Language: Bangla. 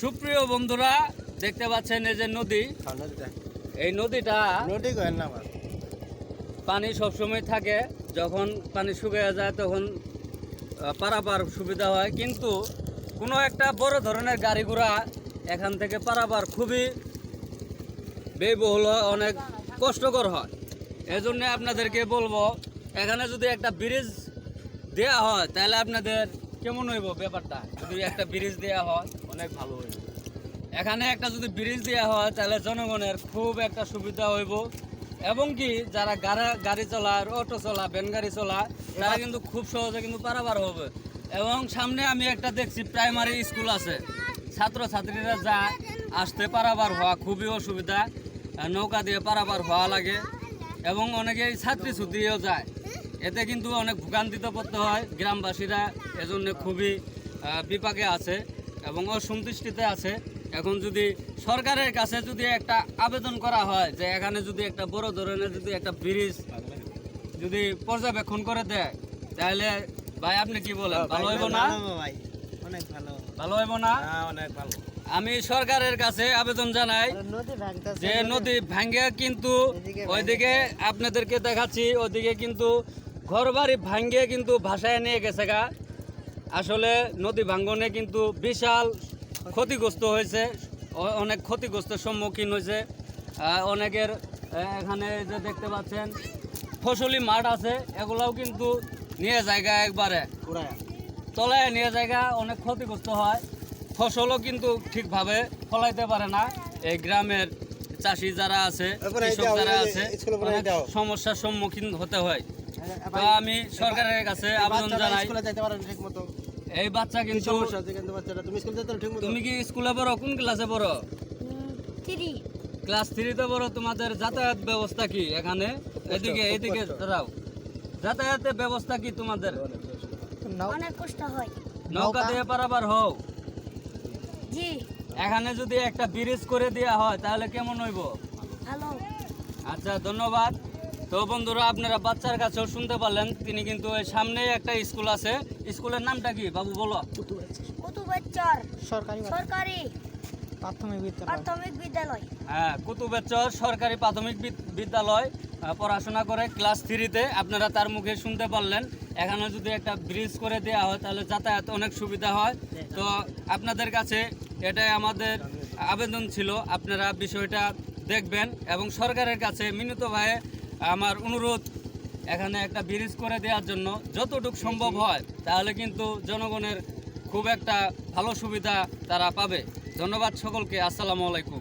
সুপ্রিয় বন্ধুরা দেখতে পাচ্ছেন এই যে নদী। এই নদীটা নদী না পানি সবসময় থাকে যখন পানি শুকিয়ে যায় তখন পারাপার সুবিধা হয়। কিন্তু কোনো একটা বড় ধরনের গাড়ি ঘোড়া এখান থেকে পারাপার খুবই ব্যয়বহুল হয় অনেক কষ্টকর হয়। এই জন্য আপনাদেরকে বলব এখানে যদি একটা ব্রিজ দেয়া হয় তাহলে আপনাদের কেমন হইব ব্যাপারটা? যদি একটা ব্রিজ দেয়া হয়, অনেক ভালো হইব। এখানে একটা যদি ব্রিজ দেওয়া হয়, তাহলে জনগণের খুব একটা সুবিধা হইব। এবং কি, যারা গাড়া চলার অটো চলা ভ্যান গাড়ি চলা তারা কিন্তু খুব সহজে কিন্তু পারাবার হবে। এবং সামনে আমি একটা দেখছি প্রাইমারি স্কুল আছে। ছাত্র ছাত্রীরা যা আসতে পারাবার হওয়া খুবই অসুবিধা। নৌকা দিয়ে পারাবার হওয়া লাগে। এবং অনেকেই ছাত্রী ছুটিও যায়। এতে কিন্তু অনেক ভোগান্তিতে পড়তে হয় গ্রামবাসীরা এজন্য খুবই বিপাকে আছে এবং অসন্তুষ্টিতে আছে। এখন যদি সরকারের কাছে যদি একটা আবেদন করা হয় যে এখানে যদি একটা বড় ধরনের যদি একটা ব্রিজ যদি পর্যবেক্ষণ করে দেয় তাহলে ভাই আপনি কি বলেন ভালো হইব না? অনেক ভালো ভালো হইব না? হ্যাঁ অনেক ভালো। আমি সরকারের কাছে আবেদন জানাই যে নদী। ভাঙ্গে কিন্তু ওইদিকে আপনাদেরকে দেখাচ্ছি ওইদিকে কিন্তু ঘর বাড়ি ভাঙ্গে কিন্তু ভাসায় নিয়ে গেছে গা। আসলে নদী ভাঙ্গনে কিন্তু বিশাল ক্ষতিগ্রস্ত হয়েছে অনেক ক্ষতিগ্রস্তের সম্মুখীন হয়েছে। অনেকের এখানে যে দেখতে পাচ্ছেন ফসলি মাঠ আছে এগুলাও কিন্তু নিয়ে জায়গা একবারে। তলায় নিয়ে জায়গা অনেক ক্ষতিগ্রস্ত হয়। ফসলও কিন্তু ঠিকভাবে ফলাইতে পারে না। এই গ্রামের চাষি যারা আছে কৃষক যারা আছে। সমস্যার সম্মুখীন হতে হয়। আমি সরকারের কাছে আবেদন জানাই। স্কুলে এই বাচ্চা কিন্তু তুমি স্কুল যেতে ঠিক তুমি কি স্কুলে পড়ো? কোন ক্লাসে পড়ো? থ্রি ক্লাস থ্রিতে পড়ো। তোমাদের যাতায়াত ব্যবস্থা কি এখানে? এদিকে এদিকে। দাঁড়াও। যাতায়াতের ব্যবস্থা কি তোমাদের? অনেক কষ্ট হয়। নৌকা দিয়ে পারাবার জি। এখানে যদি একটা ব্রিজ করে দেওয়া হয় তাহলে কেমন হইব? ভালো। আচ্ছা ধন্যবাদ। তো বন্ধুরা আপনারা বাচ্চার কাছেও শুনতে পারলেন তিনি কিন্তু এই সামনেই একটা স্কুল আছে। স্কুলের নামটা কি? বাবু বলো। কুতুবেচ্চর সরকারি সরকারি। প্রাথমিক বিদ্যালয়। প্রাথমিক বিদ্যালয়। হ্যাঁ কুতুবেচর সরকারি প্রাথমিক বিদ্যালয় পড়াশোনা করে ক্লাস থ্রিতে। আপনারা তার মুখে শুনতে পারলেন। এখানে যদি একটা ব্রিজ করে দেওয়া হয় তাহলে যাতায়াত অনেক সুবিধা হয়। তো আপনাদের কাছে এটাই আমাদের আবেদন ছিল। আপনারা বিষয়টা দেখবেন এবং সরকারের কাছে মিনত ভাই আমার অনুরোধ এখানে একটা ব্রিজ করে দেওয়ার জন্য যতটুকু সম্ভব হয় তাহলে কিন্তু জনগণের খুব একটা ভালো সুবিধা তারা পাবে। ধন্যবাদ সকলকে আসসালামু আলাইকুম।